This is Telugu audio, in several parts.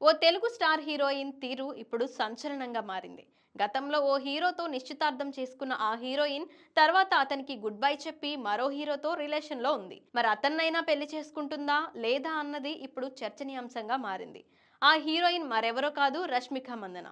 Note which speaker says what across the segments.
Speaker 1: ఓ తెలుగు స్టార్ హీరోయిన్ తీరు ఇప్పుడు సంచలనంగా మారింది. గతంలో ఓ హీరోతో నిశ్చితార్థం చేసుకున్న ఆ హీరోయిన్ తర్వాత అతనికి గుడ్ బై చెప్పి మరో హీరోతో రిలేషన్లో ఉంది. మరి అతన్నైనా పెళ్ళి చేసుకుంటుందా లేదా అన్నది ఇప్పుడు చర్చనీయాంశంగా మారింది. ఆ హీరోయిన్ మరెవరో కాదు రష్మిక మందన.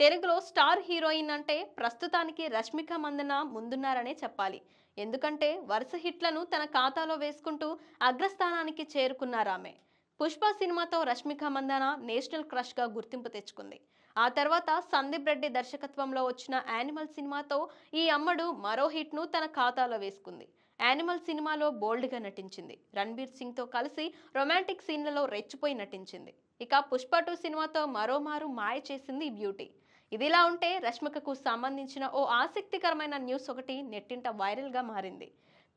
Speaker 1: తెలుగులో స్టార్ హీరోయిన్ అంటే ప్రస్తుతానికి రష్మిక మందన ముందున్నారనే చెప్పాలి. ఎందుకంటే వరుస హిట్లను తన ఖాతాలో వేసుకుంటూ అగ్రస్థానానికి చేరుకున్నారామె. పుష్ప సినిమాతో రష్మిక మందాన నేషనల్ క్రష్గా గుర్తింపు తెచ్చుకుంది. ఆ తర్వాత సందీప్ రెడ్డి దర్శకత్వంలో వచ్చిన యానిమల్ సినిమాతో ఈ అమ్మడు మరో హిట్ను తన ఖాతాలో వేసుకుంది. యానిమల్ సినిమాలో బోల్డ్గా నటించింది. రణ్బీర్ సింగ్తో కలిసి రొమాంటిక్ సీన్లలో రెచ్చిపోయి నటించింది. ఇక పుష్ప టూ సినిమాతో మరోమారు మాయ చేసింది బ్యూటీ. ఇదిలా ఉంటే రష్మికకు సంబంధించిన ఓ ఆసక్తికరమైన న్యూస్ ఒకటి నెట్టింట వైరల్గా మారింది.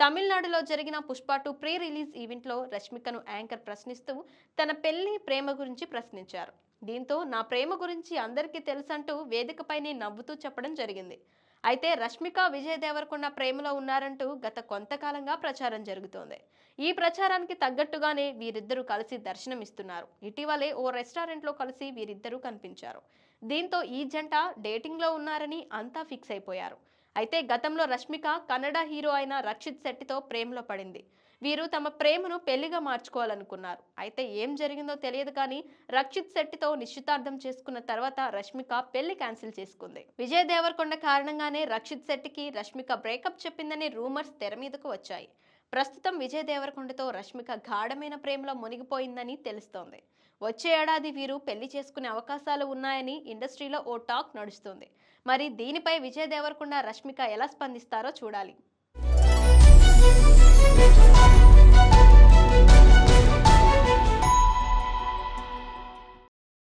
Speaker 1: తమిళనాడులో జరిగిన పుష్ప టూ ప్రీ రిలీజ్ ఈవెంట్లో రష్మికను యాంకర్ ప్రశ్నిస్తూ తన పెళ్ళి ప్రేమ గురించి ప్రశ్నించారు. దీంతో నా ప్రేమ గురించి అందరికీ తెలుసంటూ వేదికపైనే నవ్వుతూ చెప్పడం జరిగింది. అయితే రష్మిక విజయ్ దేవరకొండ ప్రేమలో ఉన్నారంటూ గత కొంతకాలంగా ప్రచారం జరుగుతోంది. ఈ ప్రచారానికి తగ్గట్టుగానే వీరిద్దరూ కలిసి దర్శనమిస్తున్నారు. ఇటీవలే ఓ రెస్టారెంట్లో కలిసి వీరిద్దరూ కనిపించారు. దీంతో ఈ జంట డేటింగ్లో ఉన్నారని అంతా ఫిక్స్ అయిపోయారు. అయితే గతంలో రష్మిక కన్నడ హీరో అయిన రక్షిత్ శెట్టితో ప్రేమలో పడింది. వీరు తమ ప్రేమను పెళ్ళిగా మార్చుకోవాలనుకున్నారు. అయితే ఏం జరిగిందో తెలియదు కానీ రక్షిత్ శెట్టితో నిశ్చితార్థం చేసుకున్న తర్వాత రష్మిక పెళ్ళి క్యాన్సిల్ చేసుకుంది. విజయ్ దేవరకొండ కారణంగానే రక్షిత్ శెట్టికి రష్మిక బ్రేకప్ చెప్పిందని రూమర్స్ తెర మీదకు వచ్చాయి. ప్రస్తుతం విజయ్ దేవరకొండతో రష్మిక గాఢమైన ప్రేమలో మునిగిపోయిందని తెలుస్తోంది. వచ్చే ఏడాది వీరు పెళ్ళి చేసుకునే అవకాశాలు ఉన్నాయని ఇండస్ట్రీలో ఓ టాక్ నడుస్తుంది. మరి దీనిపై విజయ్ దేవరకొండ రష్మిక ఎలా స్పందిస్తారో చూడాలి.